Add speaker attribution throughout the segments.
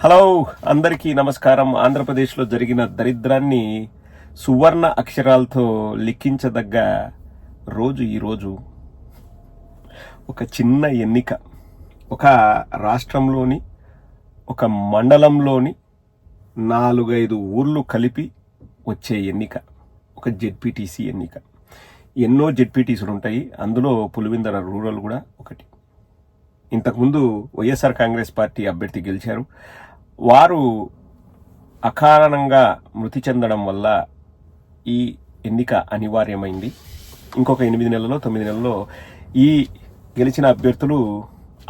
Speaker 1: Hello అందరికీ నమస్కారం. ఆంధ్రప్రదేశ్లో జరిగిన దరిద్రాన్ని సువర్ణ అక్షరాలతో లిఖించదగ్గ రోజు ఈరోజు ఒక చిన్న ఎన్నిక. ఒక రాష్ట్రంలోని ఒక మండలంలోని నాలుగైదు ఊర్లు కలిపి వచ్చే ఎన్నిక. ఒక జెడ్పీటీసీ ఎన్నిక. ఎన్నో జెడ్పీటీసీలు ఉంటాయి. అందులో పులివిందర రూరల్ కూడా ఒకటి. ఇంతకుముందు వైఎస్ఆర్ కాంగ్రెస్ పార్టీ అభ్యర్థి గెలిచారు. వారు అకారణంగా మృతి చెందడం వల్ల ఈ ఎన్నిక అనివార్యమైంది. ఇంకొక ఎనిమిది నెలలో తొమ్మిది నెలల్లో ఈ గెలిచిన అభ్యర్థులు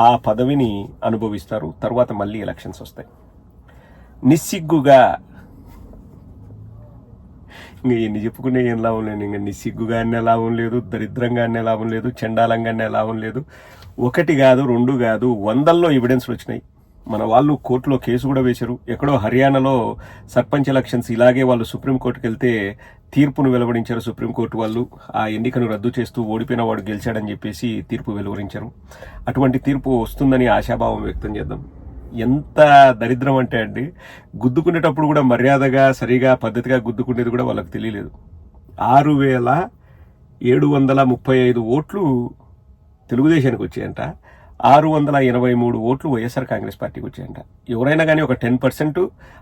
Speaker 1: ఆ పదవిని అనుభవిస్తారు. తర్వాత మళ్ళీ ఎలక్షన్స్ వస్తాయి. నిస్సిగ్గుగా ఇంక ఎన్ని చెప్పుకునే ఏం లాభం లేదు ఇంకా నిస్సిగ్గుగా అనే లాభం లేదు దరిద్రంగా అనే లాభం లేదు చండాలంగా అనే లాభం లేదు ఒకటి కాదు రెండు కాదు వందల్లో ఎవిడెన్స్లు వచ్చినాయి. మన వాళ్ళు కోర్టులో కేసు కూడా వేశారు. ఎక్కడో హర్యానాలో సర్పంచ్ ఎలక్షన్స్ ఇలాగే వాళ్ళు సుప్రీంకోర్టుకి వెళ్తే తీర్పును వెలువరించారు సుప్రీంకోర్టు వాళ్ళు. ఆ ఎన్నికను రద్దు చేస్తూ ఓడిపోయిన వాడు గెలిచాడని చెప్పేసి తీర్పు వెలువరించారు. అటువంటి తీర్పు వస్తుందని ఆశాభావం వ్యక్తం చేద్దాం. ఎంత దరిద్రం అంటే అండి గుద్దుకునేటప్పుడు కూడా మర్యాదగా సరిగా పద్ధతిగా గుద్దుకునేది కూడా వాళ్ళకి తెలియలేదు. ఆరు వేల ఏడు వందల ముప్పై ఐదు ఓట్లు తెలుగుదేశానికి వచ్చాయంట. ఆరు వందల ఇరవై మూడు ఓట్లు వైఎస్ఆర్ కాంగ్రెస్ పార్టీకి వచ్చాయంట. ఎవరైనా కానీ ఒక టెన్ పర్సెంట్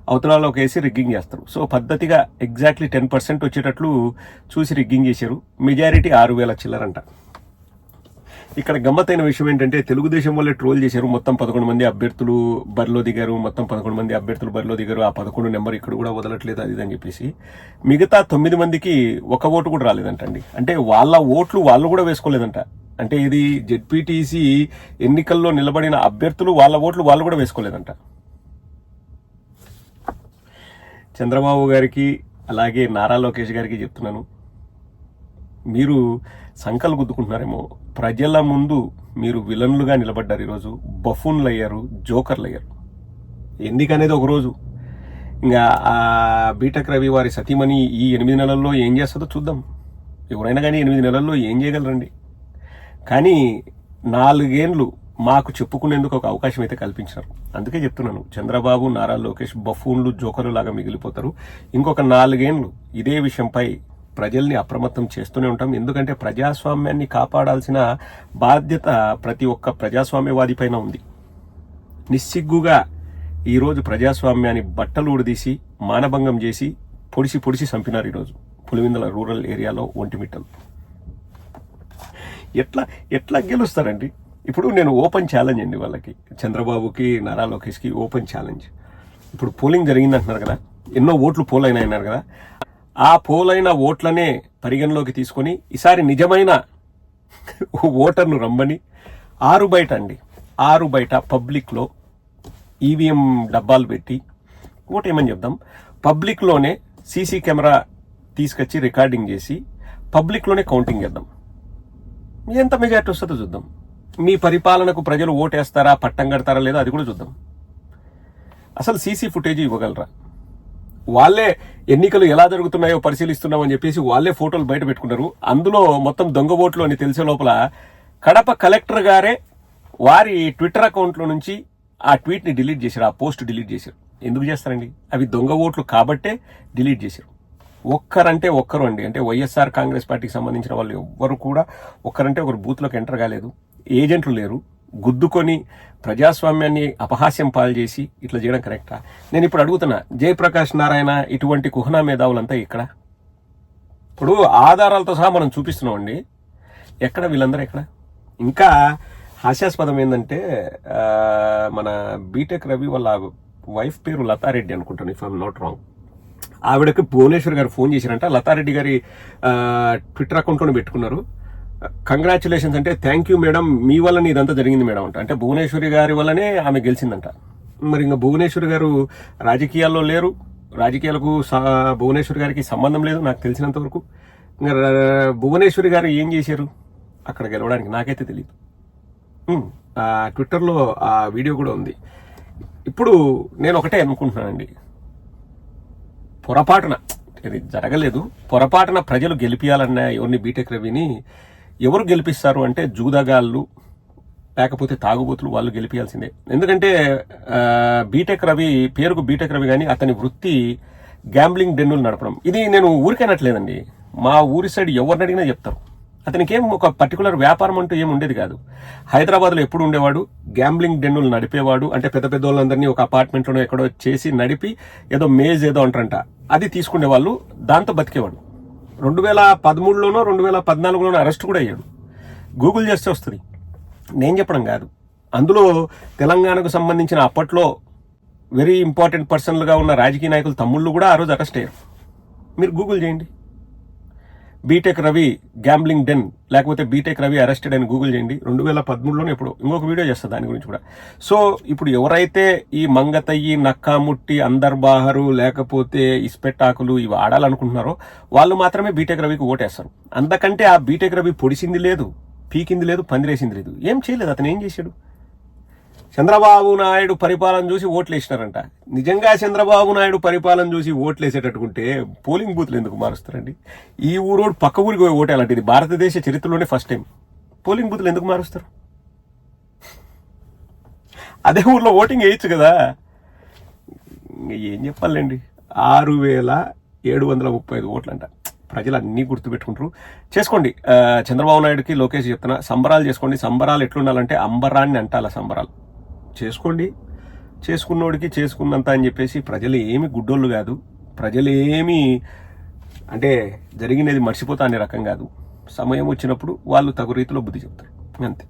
Speaker 1: అవతలాలోకి వేసి రిగ్గింగ్ చేస్తారు. సో పద్ధతిగా ఎగ్జాక్ట్లీ టెన్ పర్సెంట్ వచ్చేటట్లు చూసి రిగ్గింగ్ చేశారు. మెజారిటీ ఆరు వేల చిల్లరంట. ఇక్కడ గమ్మత్తైన విషయం ఏంటంటే తెలుగుదేశం వల్లే ట్రోల్ చేశారు. మొత్తం పదకొండు మంది అభ్యర్థులు బరిలో దిగారు. మొత్తం పదకొండు మంది అభ్యర్థులు బరిలో దిగారు. ఆ పదకొండు నెంబర్ ఇక్కడ కూడా వదలట్లేదు అది అని చెప్పేసి. మిగతా తొమ్మిది మందికి ఒక ఓటు కూడా రాలేదంటండి. అంటే వాళ్ళ ఓట్లు వాళ్ళు కూడా వేసుకోలేదంట. అంటే ఇది జెడ్పీటీసీ ఎన్నికల్లో నిలబడిన అభ్యర్థులు వాళ్ళ ఓట్లు వాళ్ళు కూడా వేసుకోలేదంట. చంద్రబాబు గారికి అలాగే నారా లోకేష్ గారికి చెప్తున్నాను. మీరు సంకలు గుద్దుకుంటున్నారేమో ప్రజల ముందు మీరు విలన్లుగా నిలబడ్డారు ఈరోజు బఫూన్లు అయ్యారు జోకర్లు అయ్యారు ఎందుకనేది ఒకరోజు ఇంకా ఆ బీటెక్ రవి వారి సతీమణి ఈ ఎనిమిది నెలల్లో ఏం చేస్తుందో చూద్దాం. ఎవరైనా కానీ ఎనిమిది నెలల్లో ఏం చేయగలరండి? కానీ నాలుగేండ్లు మాకు చెప్పుకునేందుకు ఒక అవకాశం అయితే కల్పించారు అందుకే చెప్తున్నాను చంద్రబాబు నారా లోకేష్ బఫూన్లు జోకర్లు లాగా మిగిలిపోతారు. ఇంకొక నాలుగేండ్లు ఇదే విషయంపై ప్రజల్ని అప్రమత్తం చేస్తూనే ఉంటాం. ఎందుకంటే ప్రజాస్వామ్యాన్ని కాపాడాల్సిన బాధ్యత ప్రతి ఒక్క ప్రజాస్వామ్యవాది పైన ఉంది. నిస్సిగ్గుగా ఈరోజు ప్రజాస్వామ్యాన్ని బట్టలు ఉడదీసి మానభంగం చేసి పొడిసి పొడిసి చంపినారు ఈరోజు పులివిందల రూరల్ ఏరియాలో ఒంటిమిట్టలు. ఎట్లా ఎట్లా గెలుస్తారండి? ఇప్పుడు నేను ఓపెన్ ఛాలెంజ్ అండి వాళ్ళకి. చంద్రబాబుకి నారా లోకేష్కి ఓపెన్ ఛాలెంజ్. ఇప్పుడు పోలింగ్ జరిగింది అంటున్నారు కదా ఎన్నో ఓట్లు పోల్ అయినాయి అన్నారు కదా ఆ పోలైన ఓట్లనే పరిగణలోకి తీసుకొని ఈసారి నిజమైన ఓటర్ను రమ్మని ఆరు బయట అండి ఆరు బయట పబ్లిక్లో ఈవీఎం డబ్బాలు పెట్టి ఓటేమని చెప్దాం పబ్లిక్లోనే సీసీ కెమెరా తీసుకొచ్చి రికార్డింగ్ చేసి పబ్లిక్లోనే కౌంటింగ్ చేద్దాం. ఎంత మెజార్టీ వస్తుందో చూద్దాం. మీ పరిపాలనకు ప్రజలు ఓటేస్తారా పట్టం కడతారా లేదా అది కూడా చూద్దాం. అసలు సీసీ ఫుటేజ్ ఇవ్వగలరా? వాళ్ళే ఎన్నికలు ఎలా జరుగుతున్నాయో పరిశీలిస్తున్నామని చెప్పేసి వాళ్ళే ఫోటోలు బయట పెట్టుకున్నారు. అందులో మొత్తం దొంగ ఓట్లు అని తెలిసే లోపల కడప కలెక్టర్ గారే వారి ట్విట్టర్ అకౌంట్లో నుంచి ఆ ట్వీట్ని డిలీట్ చేశారు ఆ పోస్ట్ డిలీట్ చేశారు. ఎందుకు చేస్తారండి? అవి దొంగ ఓట్లు కాబట్టే డిలీట్ చేశారు. ఒక్కరంటే ఒక్కరు అండి. అంటే వైఎస్ఆర్ కాంగ్రెస్ పార్టీకి సంబంధించిన వాళ్ళు ఎవ్వరు కూడా ఒక్కరంటే ఒకరు బూత్లోకి ఎంటర్ కాలేదు. ఏజెంట్లు లేరు. గుద్దుకొని ప్రజాస్వామ్యాన్ని అపహాస్యం పాలు చేసి ఇట్లా చేయడం కరెక్టా? నేను ఇప్పుడు అడుగుతున్నా జయప్రకాష్ నారాయణ ఇటువంటి కుహనా మేధావులంతా ఇక్కడ ఇప్పుడు ఆధారాలతో సహా మనం చూపిస్తున్నాం అండి. ఎక్కడ? వీళ్ళందరూ ఎక్కడ? ఇంకా హాస్యాస్పదం ఏంటంటే మన బీటెక్ రవి వాళ్ళ వైఫ్ పేరు లతారెడ్డి అనుకుంటాను ఇఫ్ ఐఎమ్ నాట్ రాంగ్ ఆవిడకి భువనేశ్వర్ గారు ఫోన్ చేశారంట. లతారెడ్డి గారి ట్విట్టర్ అకౌంట్లోనే పెట్టుకున్నారు. కంగ్రాచులేషన్స్ అంటే థ్యాంక్ యూ మేడం మీ వల్లనే ఇదంతా జరిగింది మేడం అంట. అంటే భువనేశ్వరి గారి వల్లనే ఆమె గెలిచిందంట. మరి ఇంకా భువనేశ్వరి గారు రాజకీయాల్లో లేరు. రాజకీయాలకు సా భువనేశ్వరి గారికి సంబంధం లేదు నాకు తెలిసినంత వరకు. ఇంకా భువనేశ్వరి గారు ఏం చేశారు? అక్కడ గెలవడానికి నాకైతే తెలియదు ఆ ట్విట్టర్లో ఆ వీడియో కూడా ఉంది. ఇప్పుడు నేను ఒకటే అనుకుంటున్నానండి. పొరపాటున ఇది జరగలేదు. పొరపాటున ప్రజలు గెలిపియాలన్న ఎవరిని బీటెక్ రవిని ఎవరు గెలిపిస్తారు అంటే జూదగాళ్ళు లేకపోతే తాగుబోతులు వాళ్ళు గెలిపించాల్సిందే ఎందుకంటే బీటెక్ రవి పేరుకు బీటెక్ రవి కానీ అతని వృత్తి గ్యాంబ్లింగ్ డెన్నులు నడపడం. ఇది నేను ఊరికైనట్లేదండి మా ఊరి సైడ్ ఎవరిని అడిగినా చెప్తారు. అతనికి ఏం ఒక పర్టికులర్ వ్యాపారం అంటూ ఏం ఉండేది కాదు. హైదరాబాద్లో ఎప్పుడు ఉండేవాడు? గ్యాంబ్లింగ్ డెన్నులు నడిపేవాడు. అంటే పెద్ద పెద్ద వాళ్ళందరినీ ఒక అపార్ట్మెంట్లోనో ఎక్కడో చేసి నడిపి ఏదో మేజ్ ఏదో అంటారంట. అది తీసుకునే వాళ్ళు. దాంతో బతికేవాడు. రెండు వేల పదమూడులోనో రెండు వేల పద్నాలుగులోనో అరెస్ట్ కూడా అయ్యాడు. గూగుల్ చేస్తే వస్తుంది. నేను చెప్పడం కాదు. అందులో తెలంగాణకు సంబంధించిన అప్పట్లో వెరీ ఇంపార్టెంట్ పర్సన్లుగా ఉన్న రాజకీయ నాయకులు తమ్ముళ్ళు కూడా ఆ రోజు అరెస్ట్ అయ్యారు. మీరు గూగుల్ చేయండి. బీటెక్ రవి గ్యాంబ్లింగ్ డెన్ లేకపోతే బీటెక్ రవి అరెస్టెడ్ అని గూగుల్ చేయండి. రెండు వేల పదమూడులోనే ఇప్పుడు ఇంకొక వీడియో చేస్తా దాని గురించి కూడా. సో ఇప్పుడు ఎవరైతే ఈ మంగతయ్యి నక్కాముట్టి అందర్బాహరు లేకపోతే ఇస్పెట్టాకులు ఇవి ఆడాలనుకుంటున్నారో వాళ్ళు మాత్రమే బీటెక్ రవికి ఓటేస్తారు. అంతకంటే ఆ బీటెక్ రవి పొడిసింది లేదు పీకింది లేదు పందిరేసింది లేదు. ఏం చేయలేదు అతను ఏం చేశాడు? చంద్రబాబు నాయుడు పరిపాలన చూసి ఓట్లు వేసినారంట నిజంగా చంద్రబాబు నాయుడు పరిపాలన చూసి ఓట్లు వేసేటట్టుకుంటే పోలింగ్ బూత్లు ఎందుకు మారుస్తారండి? ఈ ఊరోడు పక్క ఊరికి పోయి ఓటే అలాంటిది. భారతదేశ చరిత్రలోనే ఫస్ట్ టైం పోలింగ్ బూత్లు ఎందుకు మారుస్తారు? అదే ఊర్లో ఓటింగ్ వేయచ్చు కదా. ఏం చెప్పాలండి? ఆరు వేల ఏడు వందల ముప్పై ఐదు ఓట్లంట. ప్రజలు అన్నీ గుర్తుపెట్టుకుంటారు. చేసుకోండి. చంద్రబాబు నాయుడుకి లోకేష్ చెప్తున్నా. సంబరాలు చేసుకోండి. సంబరాలు ఎట్లుండాలంటే అంబరాన్ని అంటాల సంబరాలు. చేసుకోండి. చేసుకున్నోడికి చేసుకున్నంత అని చెప్పేసి ప్రజలు ఏమి గుడ్డోళ్ళు కాదు. ప్రజలు ఏమి అంటే జరిగినది మర్చిపోతా అనే రకం కాదు. సమయం వచ్చినప్పుడు వాళ్ళు తగు రీతిలో బుద్ధి చెప్తారు. అంతే.